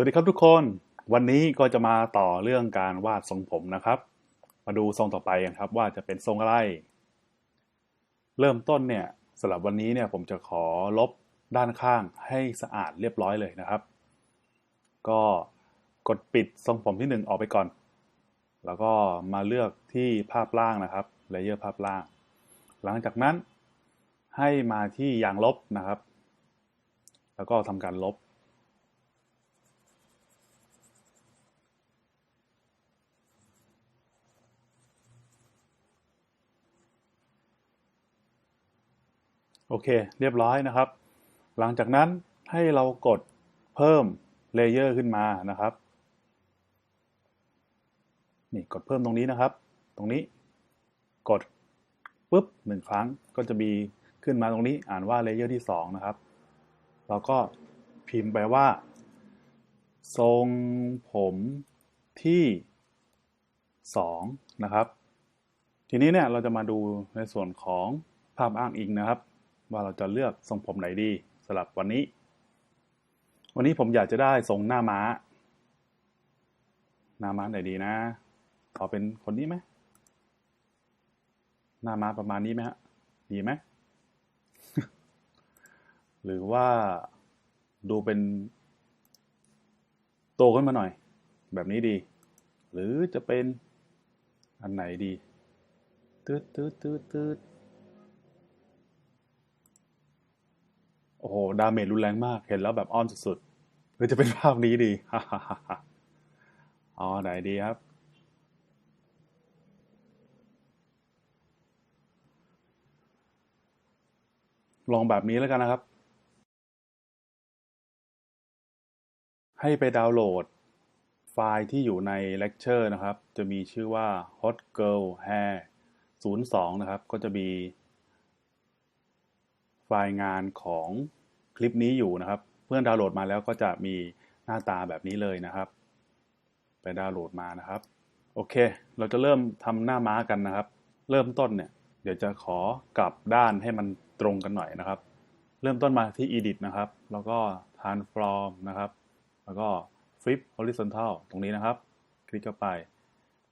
วัสดีครับทุกคน วันนี้ก็จะมาต่อเรื่องการวาดทรงผมนะครับ มาดูทรงต่อไปกันครับว่าจะเป็นทรงอะไร เริ่มต้นเนี่ยสำหรับวันนี้เนี่ยผมจะขอลบด้านข้างให้สะอาดเรียบร้อยเลยนะครับ ก็กดปิดทรงผมที่หนึ่งออกไปก่อน แล้วก็มาเลือกที่ภาพล่างนะครับเลเยอร์ภาพล่าง หลังจากนั้นให้มาที่ยางลบนะครับ แล้วก็ทำการลบ โอเค เรียบร้อยนะครับ หลังจากนั้นให้เรากดเพิ่มเลเยอร์ขึ้นมานะครับ นี่กดเพิ่มตรงนี้นะครับ ตรงนี้ กดปุ๊บหนึ่งครั้งก็จะมีขึ้นมาตรงนี้อ่านว่าเลเยอร์ที่ 2 นะครับ เราก็พิมพ์ไปว่า ทรงผมที่ 2 นะครับ ทีนี้เนี่ยเราจะมาดูในส่วนของภาพอ้างอิงนะครับ ว่าเราจะเลือกทรงผมไหนดีสำหรับวันนี้ วันนี้ผมอยากจะได้ทรงหน้าม้า หน้าม้าไหนดีนะขอเป็นคนนี้ไหมหน้าม้าประมาณนี้ไหมฮะดีไหมหรือว่าดูเป็นโตขึ้นมาหน่อย แบบนี้ดี หรือจะเป็นอันไหนดีตืดตืดตืดตืด อ้โห ดาเมจรุนแรงมาก เห็นแล้วแบบอ้อนสุดๆหรือจะเป็นภาพนี้ดีอ๋อ ไหนดีครับ ลองแบบนี้แล้วกันนะครับ ให้ไปดาวน์โหลดไฟล์ที่อยู่ใน Lecture นะครับ จะมีชื่อว่า hot girl hair 02 นะครับ ก็จะมีไฟล์งานของ คลิปนี้อยู่นะครับเมื่อนดาวน์โหลดมาแล้วก็จะมีหน้าตาแบบนี้เลยนะครับ ไปดาวน์โหลดมานะครับ โอเค เราจะเริ่มทำหน้าม้ากันนะครับ เริ่มต้นเนี่ย เดี๋ยวจะขอกลับด้านให้มันตรงกันหน่อยนะครับ เริ่มต้นมาที่ edit นะครับ แล้วก็ transform นะครับ แล้วก็ flip horizontal ตรงนี้นะครับ คลิกเข้าไป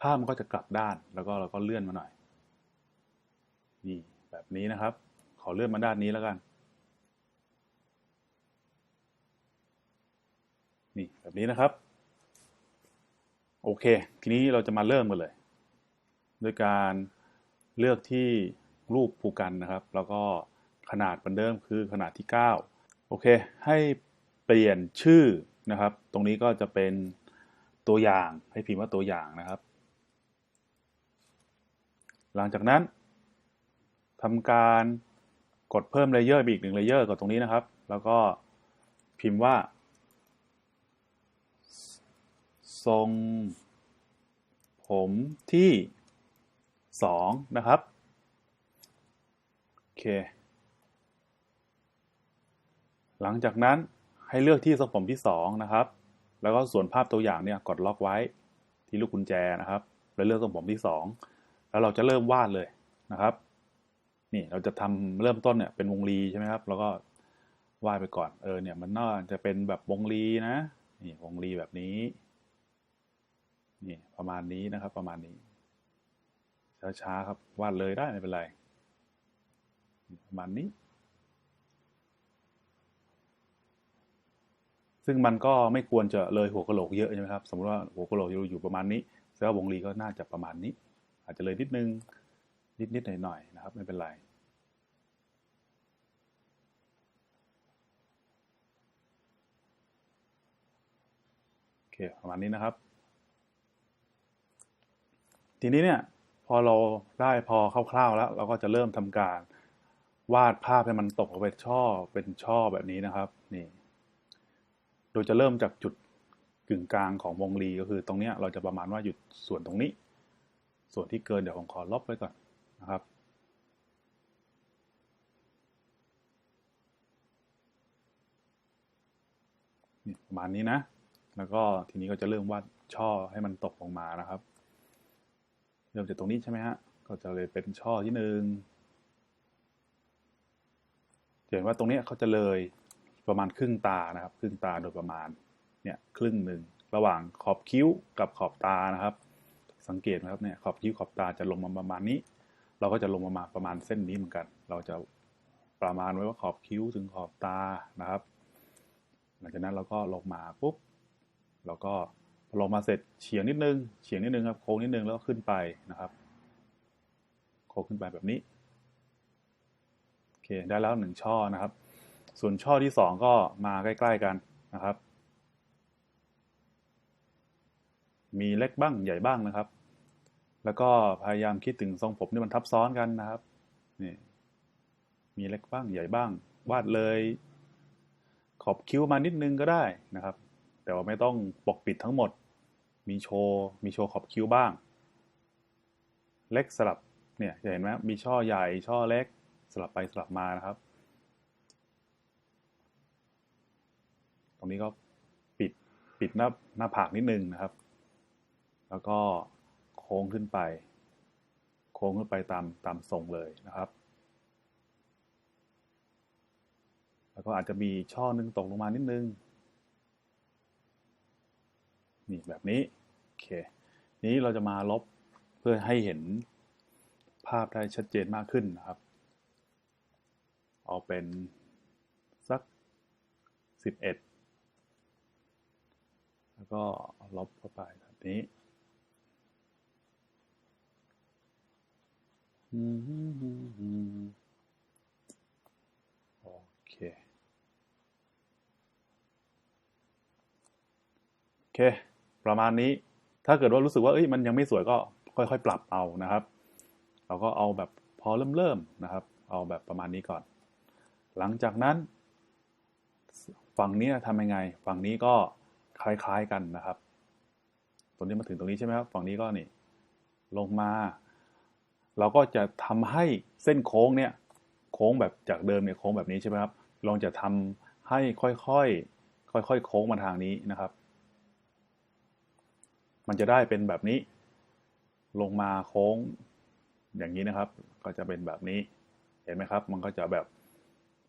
ภาพมันก็จะกลับด้าน แล้วก็เราก็เลื่อนมาหน่อย นี่แบบนี้นะครับ ขอเลื่อนมาด้านนี้แล้วกัน นี่ แบบนี้นะครับ โอเค ทีนี้เราจะมาเริ่มกันเลยด้วยการเลือกที่รูปภูกันนะครับ แล้วก็ขนาดเหมือนเดิมคือขนาดที่ 9 โอเค ให้เปลี่ยนชื่อนะครับ ตรงนี้ก็จะเป็นตัวอย่างให้พิมพ์ว่าตัวอย่างนะครับ หลังจากนั้นทำการกดเพิ่มเลเยอร์อีกหนึ่งเลเยอร์กดตรงนี้นะครับ แล้วก็พิมพ์ว่า ทรง ผมที่2นะครับ โอเค หลังจากนั้นให้เลือกที่ทรงผมที่2นะครับ แล้วก็ส่วนภาพตัวอย่างเนี่ยกดล็อกไว้ที่ลูกกุญแจนะครับ แล้วเลือกทรงผมที่2แล้วเราจะเริ่มวาดเลยนะครับ นี่เราจะทำเริ่มต้นเนี่ยเป็นวงรีใช่ไหมครับ แล้วก็วาดไปก่อน เออเนี่ยมันน่าจะเป็นแบบวงรีนะ นี่วงรีแบบนี้ นี่ประมาณนี้นะครับ ประมาณนี้ช้าๆครับวาดเลยได้ไม่เป็นไรประมาณนี้ ซึ่งมันก็ไม่ควรจะเลยหัวกะโหลกเยอะใช่ไหมครับสมมติว่าหัวกะโหลกอยู่ประมาณนี้แสดงว่าวงรีก็น่าจะประมาณนี้ อาจจะเลยนิดนึงนิดๆหน่อยๆนะครับ ไม่เป็นไรโอเคประมาณนี้นะครับ ทีนี้เนี่ยพอเราได้พอคร่าวๆแล้ว เราก็จะเริ่มทำการวาดภาพให้มันตกลงไปช่อเป็นช่อแบบนี้นะครับนี่โดยจะเริ่มจากจุดกึ่งกลางของวงรีก็คือ ตรงเนี้ยเราจะประมาณว่าหยุดส่วนตรงนี้ ส่วนที่เกินเดี๋ยวผมขอลบไว้ก่อนนะครับ ประมาณนี้นะ แล้วก็ทีนี้ก็จะเริ่มวาดช่อให้มันตกลงมานะครับ เริ่มจากตรงนี้ใช่ไหมฮะ ก็จะเลยเป็นช่อที่หนึ่งเห็นว่าตรงนี้เขาจะเลยประมาณครึ่งตานะครับ ครึ่งตาโดยประมาณเนี่ยครึ่งหนึ่งระหว่างขอบคิ้วกับขอบตานะครับ สังเกตนะครับเนี่ยขอบคิ้วขอบตาจะลงมาประมาณนี้ เราก็จะลงมาประมาณเส้นนี้เหมือนกัน เราจะประมาณไว้ว่าขอบคิ้วถึงขอบตานะครับ หลังจากนั้นเราก็ลงมาปุ๊บเราก็ ลงมาเสร็จเฉียงนิดนึงเฉียงนิดนึงครับโค้งนิดนึงแล้วขึ้นไปนะครับ โค้งขึ้นไปแบบนี้โอเคได้แล้วหนึ่งช่อนะครับ ส่วนช่อที่สองก็มาใกล้ ๆกันนะครับ มีเล็กบ้างใหญ่บ้างนะครับ แล้วก็พยายามคิดถึงทรงผมที่มันทับซ้อนกันนะครับนี่มีเล็กบ้างใหญ่บ้าง วาดเลย ขอบคิ้วมานิดนึงก็ได้นะครับ แต่ว่าไม่ต้องปกปิดทั้งหมด มีโชว์ มีโชว์ขอบคิ้วบ้าง เล็กสลับ เนี่ยจะเห็นไหมมีช่อใหญ่ ช่อเล็ก สลับไปสลับมานะครับ ตรงนี้ก็ปิด ปิดหน้าหน้าผากนิดนึงนะครับ แล้วก็โค้งขึ้นไป โค้งขึ้นไปตามตามทรงเลยนะครับ แล้วก็อาจจะมีช่อนึงตกลงมานิดนึง นี่แบบนี้โอเคนี้เราจะมาลบเพื่อให้เห็นภาพได้ชัดเจนมากขึ้นนะครับ เอาเป็นสัก 11 แล้วก็ลบเข้าไปแบบนี้โอเคโอเค ประมาณนี้ ถ้าเกิดว่ารู้สึกว่าเอ้ยมันยังไม่สวยก็ค่อยๆ ปรับเอานะครับ เราก็เอาแบบพอเริ่มๆนะครับ เอาแบบประมาณนี้ก่อน หลังจากนั้น ฝั่งนี้ทำยังไง ฝั่งนี้ก็คล้ายๆกันนะครับตรงนี้มาถึงตรงนี้ใช่ไหมครับ ฝั่งนี้ก็นี่ลงมา เราก็จะทำให้เส้นโค้งเนี่ย โค้งแบบจากเดิมเนี่ยโค้งแบบนี้ใช่ไหมครับ ลองจะทำให้ค่อยๆค่อยๆโค้งมาทางนี้นะครับ มันจะได้เป็นแบบนี้ ลงมาโค้งอย่างนี้นะครับ ก็จะเป็นแบบนี้เห็นไหมครับ มันก็จะแบบ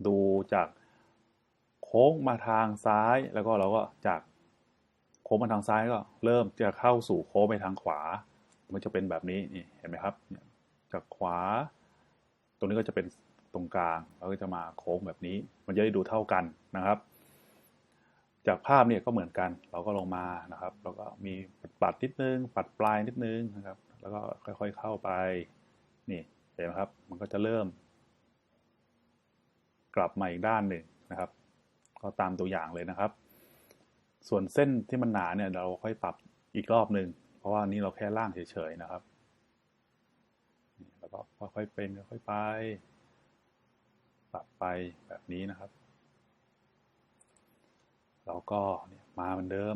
ดูจากโค้งมาทางซ้ายแล้วก็เราก็จากโค้งมาทางซ้ายก็เริ่มจะเข้าสู่โค้งไปทางขวา มันจะเป็นแบบนี้นี่เห็นไหมครับจากขวา ตรงนี้ก็จะเป็นตรงกลางแล้วก็จะมาโค้งแบบนี้ มันจะได้ดูเท่ากันนะครับ จากภาพเนี่ยก็เหมือนกัน เราก็ลงมานะครับ แล้วก็มีปัดนิดนึง ปัดปลายนิดนึงนะครับ แล้วก็ค่อยๆเข้าไป นี่เห็นไหมครับ มันก็จะเริ่ม กลับมาอีกด้านหนึ่งนะครับ ก็ตามตัวอย่างเลยนะครับ ส่วนเส้นที่มันหนาเนี่ยเราค่อยปรับอีกรอบหนึ่ง เพราะว่านี้เราแค่ล่างเฉยๆนะครับ แล้วก็ค่อยๆเป็นค่อยๆไป ปรับไปแบบนี้นะครับ เราก็มาเหมือนเดิม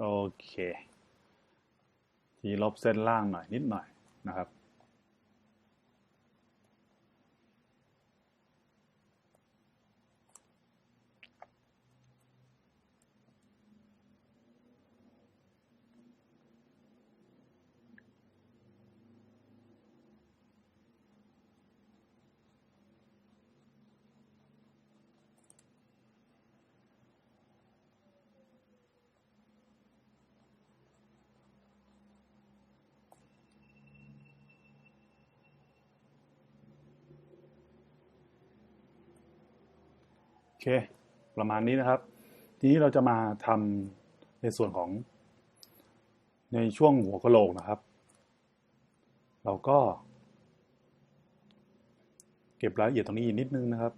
โอเค ทีลบเส้นล่างหน่อยนิดหน่อยนะครับ อเค ประมาณนี้นะครับ ทีนี้เราจะมาทำในส่วนของ ในช่วงหัวกะโหลกนะครับ เราก็ เก็บรายละเอียดตรงนี้อีกนิดนึงนะครับ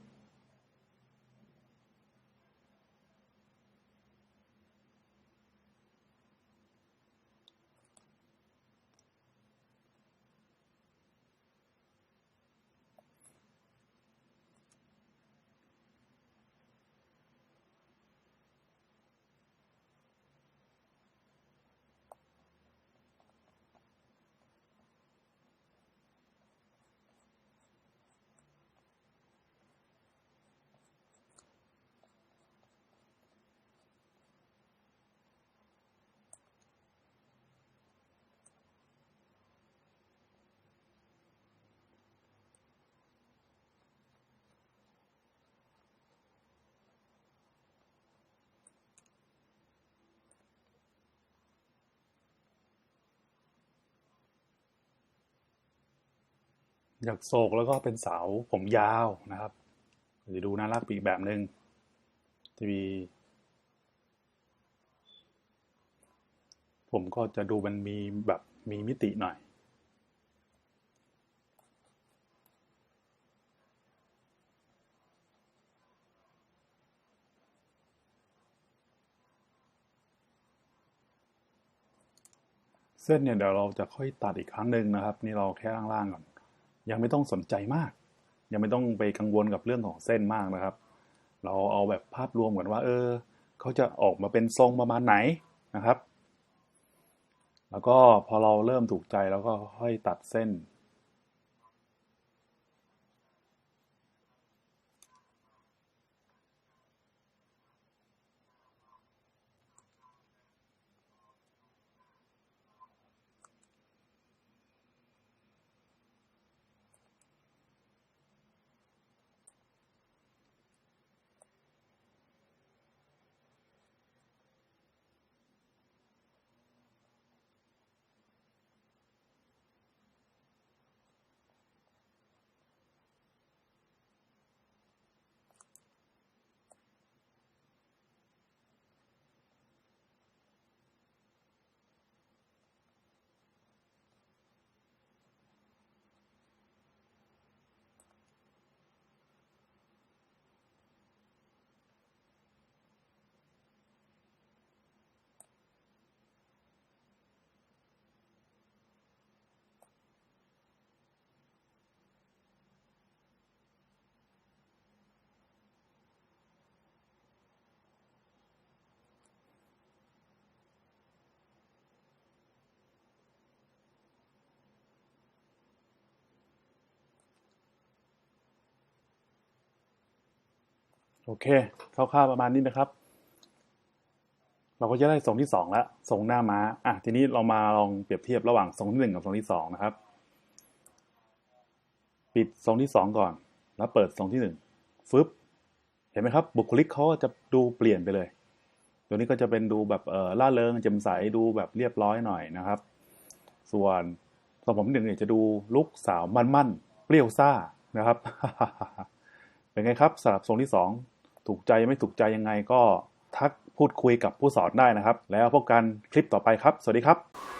อยากโศกแล้วก็เป็นสาวผมยาวนะครับจะดูน่ารักอีกแบบหนึ่งจะมีผมก็จะดูมันมีแบบมีมิติหน่อย เส้นเนี่ยเดี๋ยวเราจะค่อยตัดอีกครั้งหนึ่งนะครับ นี่เราแค่ล่างๆก่อน ยังไม่ต้องสนใจมาก ยังไม่ต้องไปกังวลกับเรื่องของเส้นมากนะครับ เราเอาแบบภาพรวมก่อนว่า เออเขาจะออกมาเป็นทรงประมาณไหนนะครับ แล้วก็พอเราเริ่มถูกใจแล้วก็ค่อยตัดเส้น โอเคคร่าวๆประมาณนี้นะครับ เราก็จะได้ทรงที่สองแล้วทรงหน้าม้าอะทีนี้เรามาลองเปรียบเทียบระหว่างทรงที่หนึ่งกับทรงที่สองนะครับ ปิดทรงที่สองก่อน แล้วเปิดทรงที่หนึ่งฟึบเห็นไหมครับ บุคลิกเขาจะดูเปลี่ยนไปเลยตัวนี้ก็จะเป็นดูแบบเออล่าเริงแจ่มใสดูแบบเรียบร้อยหน่อยนะครับ ส่วนทรงผมที่หนึ่งเนี่ยจะดูลุกสาวมั่นๆเปรี้ยวซ่านะครับ เป็นไงครับสำหรับทรงที่สอง ถูกใจไม่ถูกใจยังไงก็ทักพูดคุยกับผู้สอนได้นะครับ แล้วพบกันคลิปต่อไปครับ สวัสดีครับ